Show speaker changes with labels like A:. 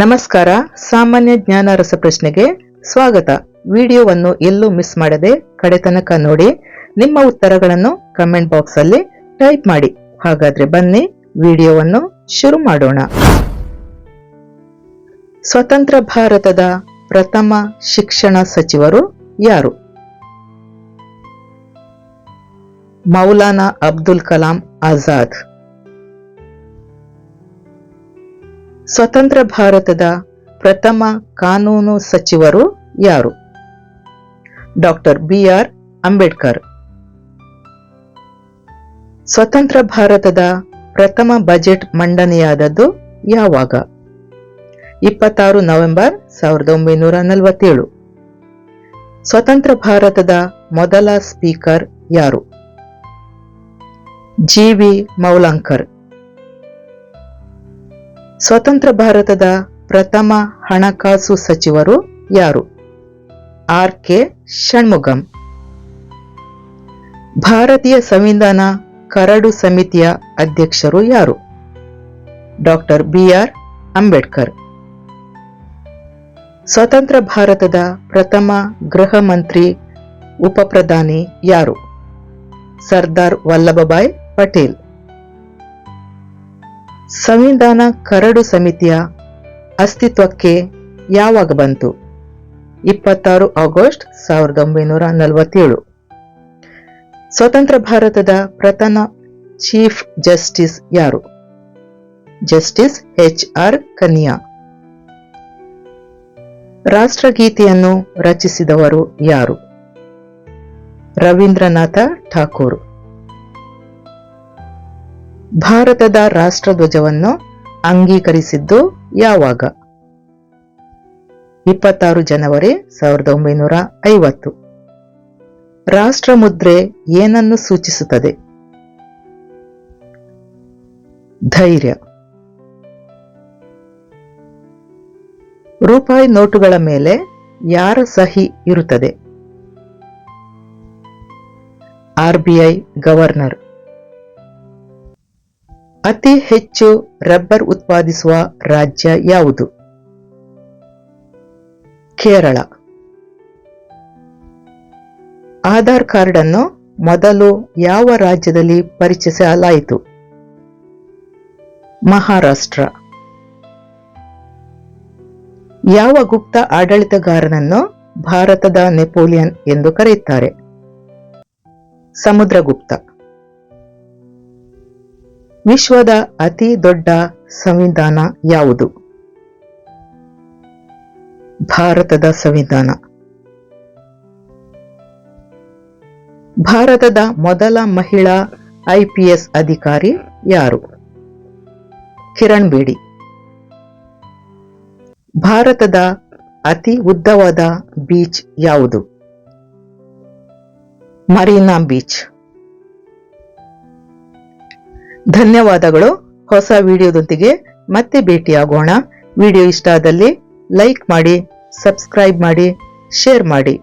A: ನಮಸ್ಕಾರ, ಸಾಮಾನ್ಯ ಜ್ಞಾನ ರಸಪ್ರಶ್ನೆಗೆ ಸ್ವಾಗತ. ವಿಡಿಯೋವನ್ನು ಎಲ್ಲೂ ಮಿಸ್ ಮಾಡದೆ ಕಡೆತನಕ ನೋಡಿ, ನಿಮ್ಮ ಉತ್ತರಗಳನ್ನು ಕಮೆಂಟ್ ಬಾಕ್ಸ್ ಅಲ್ಲಿ ಟೈಪ್ ಮಾಡಿ. ಹಾಗಾದ್ರೆ ಬನ್ನಿ, ವಿಡಿಯೋವನ್ನು ಶುರು ಮಾಡೋಣ. ಸ್ವತಂತ್ರ ಭಾರತದ ಪ್ರಥಮ ಶಿಕ್ಷಣ ಸಚಿವರು ಯಾರು? ಮೌಲಾನಾ ಅಬ್ದುಲ್ ಕಲಾಂ ಆಜಾದ್. ಸ್ವತಂತ್ರ ಭಾರತದ ಪ್ರಥಮ ಕಾನೂನು ಸಚಿವರು ಯಾರು? Doctor B R Ambedkar. ಸ್ವತಂತ್ರ ಭಾರತದ ಪ್ರಥಮ ಬಜೆಟ್ ಮಂಡನೆಯಾದದ್ದು ಯಾವಾಗ? ಇಪ್ಪತ್ತಾರು ನವೆಂಬರ್ ಸಾವಿರದ ಒಂಬೈನೂರ ನಲವತ್ತೇಳು. ಸ್ವತಂತ್ರ ಭಾರತದ ಮೊದಲ ಸ್ಪೀಕರ್ ಯಾರು? G V Mavalankar. ಸ್ವತಂತ್ರ ಭಾರತದ ಪ್ರಥಮ ಹಣಕಾಸು ಸಚಿವರು ಯಾರು? R K Shanmugam. ಭಾರತೀಯ ಸಂವಿಧಾನ ಕರಡು ಸಮಿತಿಯ ಅಧ್ಯಕ್ಷರು ಯಾರು? Doctor B R Ambedkar. ಸ್ವತಂತ್ರ ಭಾರತದ ಪ್ರಥಮ ಗೃಹ ಮಂತ್ರಿ ಉಪಪ್ರಧಾನಿ ಯಾರು? ಸರ್ದಾರ್ ವಲ್ಲಭಭಾಯ್ ಪಟೇಲ್. ಸಂವಿಧಾನ ಕರಡು ಸಮಿತಿಯ ಅಸ್ತಿತ್ವಕ್ಕೆ ಯಾವಾಗ ಬಂತು? ಇಪ್ಪತ್ತಾರು ಆಗಸ್ಟ್ ಸಾವಿರದ ಒಂಬೈನೂರ ನಲವತ್ತೇಳು. ಸ್ವತಂತ್ರ ಭಾರತದ ಪ್ರಥಮ ಚೀಫ್ ಜಸ್ಟಿಸ್ ಯಾರು? Justice H R Kania. ರಾಷ್ಟ್ರಗೀತೆಯನ್ನು ರಚಿಸಿದವರು ಯಾರು? ರವೀಂದ್ರನಾಥ ಠಾಕೂರ್. ಭಾರತದ ರಾಷ್ಟ್ರಧ್ವಜವನ್ನು ಅಂಗೀಕರಿಸಿದ್ದು ಯಾವಾಗ? ಇಪ್ಪತ್ತಾರು ಜನವರಿ ಸಾವಿರದ ಒಂಬೈನೂರ ಐವತ್ತು. ರಾಷ್ಟ್ರ ಮುದ್ರೆ ಏನನ್ನು ಸೂಚಿಸುತ್ತದೆ? ಧೈರ್ಯ. ರೂಪಾಯಿ ನೋಟುಗಳ ಮೇಲೆ ಯಾರ ಸಹಿ ಇರುತ್ತದೆ? RBI governor. ಅತಿ ಹೆಚ್ಚು ರಬ್ಬರ್ ಉತ್ಪಾದಿಸುವ ರಾಜ್ಯ ಯಾವುದು? ಕೇರಳ. ಆಧಾರ್ ಕಾರ್ಡ್ ಅನ್ನು ಮೊದಲು ಯಾವ ರಾಜ್ಯದಲ್ಲಿ ಪರಿಚಯಿಸಲಾಯಿತು? ಮಹಾರಾಷ್ಟ್ರ. ಯಾವ ಗುಪ್ತ ಆಡಳಿತಗಾರನನ್ನು ಭಾರತದ ನೆಪೋಲಿಯನ್ ಎಂದು ಕರೆಯುತ್ತಾರೆ? ಸಮುದ್ರಗುಪ್ತ. ವಿಶ್ವದ ಅತಿ ದೊಡ್ಡ ಸಂವಿಧಾನ ಯಾವುದು? ಭಾರತದ ಸಂವಿಧಾನ. ಭಾರತದ ಮೊದಲ ಮಹಿಳಾ ಐಪಿಎಸ್ ಅಧಿಕಾರಿ ಯಾರು? ಕಿರಣ್ ಬೇಡಿ. ಭಾರತದ ಅತಿ ಉದ್ದವಾದ ಬೀಚ್ ಯಾವುದು? ಮರೀನಾ ಬೀಚ್. ಧನ್ಯವಾದಗಳು. ಹೊಸ ವಿಡಿಯೋದೊಂದಿಗೆ ಮತ್ತೆ ಭೇಟಿಯಾಗೋಣ. ವಿಡಿಯೋ ಇಷ್ಟ ಆದಲ್ಲಿ ಲೈಕ್ ಮಾಡಿ ಸಬ್ಸ್ಕ್ರೈಬ್ ಮಾಡಿ ಶೇರ್ ಮಾಡಿ.